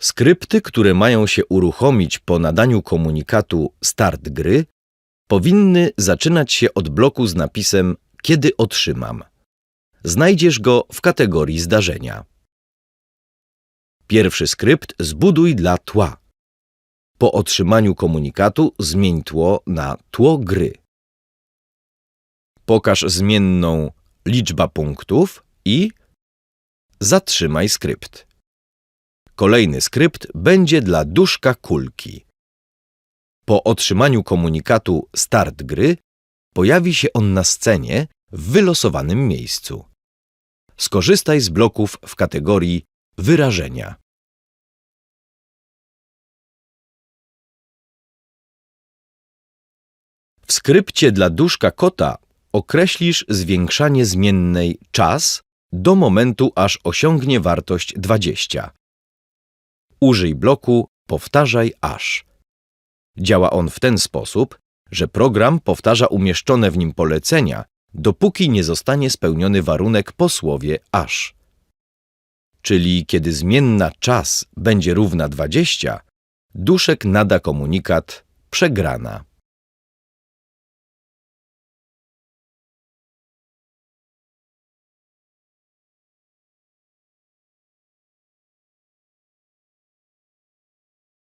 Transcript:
Skrypty, które mają się uruchomić po nadaniu komunikatu Start gry, powinny zaczynać się od bloku z napisem Kiedy otrzymam. Znajdziesz go w kategorii zdarzenia. Pierwszy skrypt zbuduj dla tła. Po otrzymaniu komunikatu zmień tło na tło gry. Pokaż zmienną liczba punktów i zatrzymaj skrypt. Kolejny skrypt będzie dla duszka kulki. Po otrzymaniu komunikatu Start gry pojawi się on na scenie w wylosowanym miejscu. Skorzystaj z bloków w kategorii Wyrażenia. W skrypcie dla duszka kota określisz zwiększanie zmiennej czas do momentu, aż osiągnie wartość 20. Użyj bloku Powtarzaj aż. Działa on w ten sposób, że program powtarza umieszczone w nim polecenia, dopóki nie zostanie spełniony warunek po słowie aż. Czyli kiedy zmienna czas będzie równa 20, duszek nada komunikat przegrana.